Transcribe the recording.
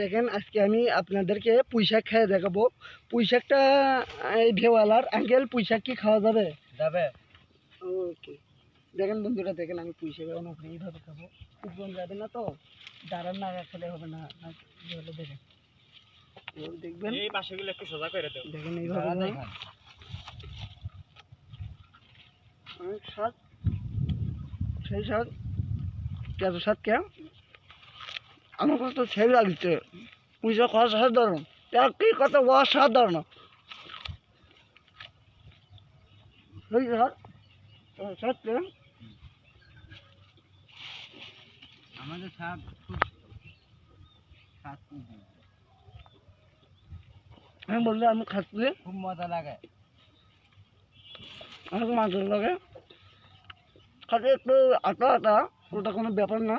দেখেন আজকে আমি আপনাদেরকে পুঁইশাক খেয়ে দেখাবো। পুঁইশাকটা এই ভেওয়ালার আঙ্কেল পুঁইশাক কি খাওয়া যাবে? যাবে। ওকে দেখেন বন্ধুরা দেখেন আমি পুঁইশাক এখন উপরে এইভাবে খাব। উপরে যাবে না তো দাঁড়ান না খেলে হবে না। দেখেন। দেখবেন। এই পাশেগুলো একটু সোজা করে দাও। দেখেন এইভাবে অনেক স্বাদ সেই স্বাদ এত স্বাদ কে আমার কাছে তো সেই লাগছে। পুঁইশাক অসাধারণ একই কথা অসাধারণ। সেই আমাদের স্বাদ খুব আমি বললে আমি খাচ্ছি খুব মজা লাগে। আমার মাছ লাগে। খাতে একটু আটা আটা ওটা কোনো ব্যাপার না।